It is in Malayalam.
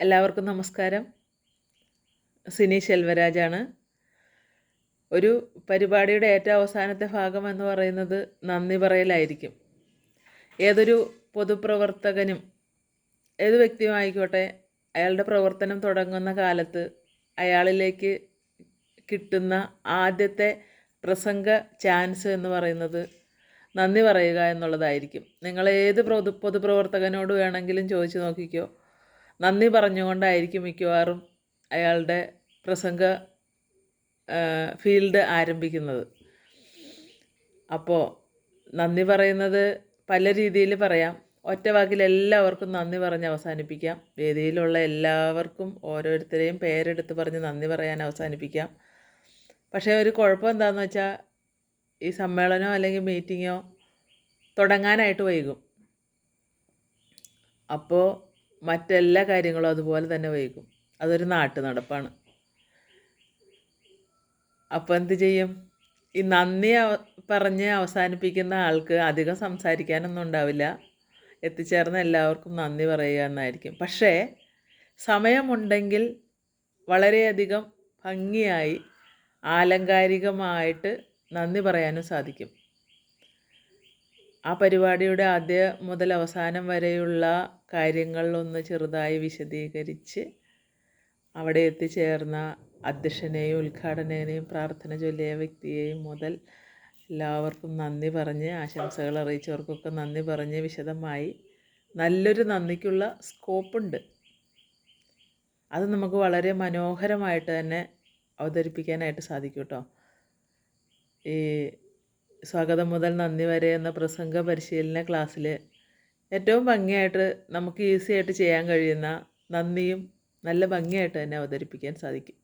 എല്ലാവർക്കും നമസ്കാരം. സിനി ശെൽവരാജാണ്. ഒരു പരിപാടിയുടെ ഏറ്റവും അവസാനത്തെ ഭാഗം എന്ന് പറയുന്നത് നന്ദി പറയലായിരിക്കും. ഏതൊരു പൊതുപ്രവർത്തകനും ഏത് വ്യക്തിയുമായിക്കോട്ടെ അയാളുടെ പ്രവർത്തനം തുടങ്ങുന്ന കാലത്ത് അയാളിലേക്ക് കിട്ടുന്ന ആദ്യത്തെ പ്രസംഗ ചാൻസ് എന്ന് പറയുന്നത് നന്ദി പറയുക എന്നുള്ളതായിരിക്കും. നിങ്ങൾ ഏത് പൊതു പൊതുപ്രവർത്തകനോട് വേണമെങ്കിലും ചോദിച്ചു നോക്കിക്കോ. നന്ദി പറഞ്ഞുകൊണ്ടായിരിക്കും മിക്കവാറും അയാളുടെ പ്രസംഗ ഫീൽഡ് ആരംഭിക്കുന്നത്. അപ്പോൾ നന്ദി പറയുന്നത് പല രീതിയിൽ പറയാം. ഒറ്റ വാക്കിൽ എല്ലാവർക്കും നന്ദി പറഞ്ഞ് അവസാനിപ്പിക്കാം. വേദിയിലുള്ള എല്ലാവർക്കും ഓരോരുത്തരെയും പേരെടുത്ത് പറഞ്ഞ് നന്ദി പറയാൻ അവസാനിപ്പിക്കാം. പക്ഷേ ഒരു കുഴപ്പം എന്താണെന്ന് വെച്ചാൽ ഈ സമ്മേളനമോ അല്ലെങ്കിൽ മീറ്റിങ്ങോ തുടങ്ങാനായിട്ട് വൈകും. അപ്പോൾ മറ്റെല്ലാ കാര്യങ്ങളും അതുപോലെ തന്നെ വൈകും. അതൊരു നാട്ടു നടപ്പാണ്. അപ്പോൾ എന്ത് ചെയ്യും? ഈ നന്ദി പറഞ്ഞ് അവസാനിപ്പിക്കുന്ന ആൾക്ക് അധികം സംസാരിക്കാനൊന്നും ഉണ്ടാവില്ല. എത്തിച്ചേർന്ന എല്ലാവർക്കും നന്ദി പറയുക എന്നായിരിക്കും. പക്ഷേ സമയമുണ്ടെങ്കിൽ വളരെയധികം ഭംഗിയായി ആലങ്കാരികമായിട്ട് നന്ദി പറയാനും സാധിക്കും. ആ പരിപാടിയുടെ ആദ്യ മുതൽ അവസാനം വരെയുള്ള കാര്യങ്ങളിലൊന്ന് ചെറുതായി വിശദീകരിച്ച് അവിടെ എത്തിച്ചേർന്ന അധ്യക്ഷനെയും ഉദ്ഘാടകനെയും പ്രാർത്ഥന ചൊല്ലിയ വ്യക്തിയെയും മുതൽ എല്ലാവർക്കും നന്ദി പറഞ്ഞ് ആശംസകൾ അറിയിച്ചവർക്കൊക്കെ നന്ദി പറഞ്ഞ് വിശദമായി നല്ലൊരു നന്ദിക്കുള്ള സ്കോപ്പുണ്ട്. അത് നമുക്ക് വളരെ മനോഹരമായിട്ട് തന്നെ അവതരിപ്പിക്കാനായിട്ട് സാധിക്കും കേട്ടോ. ഈ സ്വാഗതം മുതൽ നന്ദി വരെ എന്ന പ്രസംഗ പരിശീലന ക്ലാസ്സിൽ ഏറ്റവും ഭംഗിയായിട്ട് നമുക്ക് ഈസിയായിട്ട് ചെയ്യാൻ കഴിയുന്ന നന്ദിയും നല്ല ഭംഗിയായിട്ട് തന്നെ അവതരിപ്പിക്കാൻ സാധിക്കും.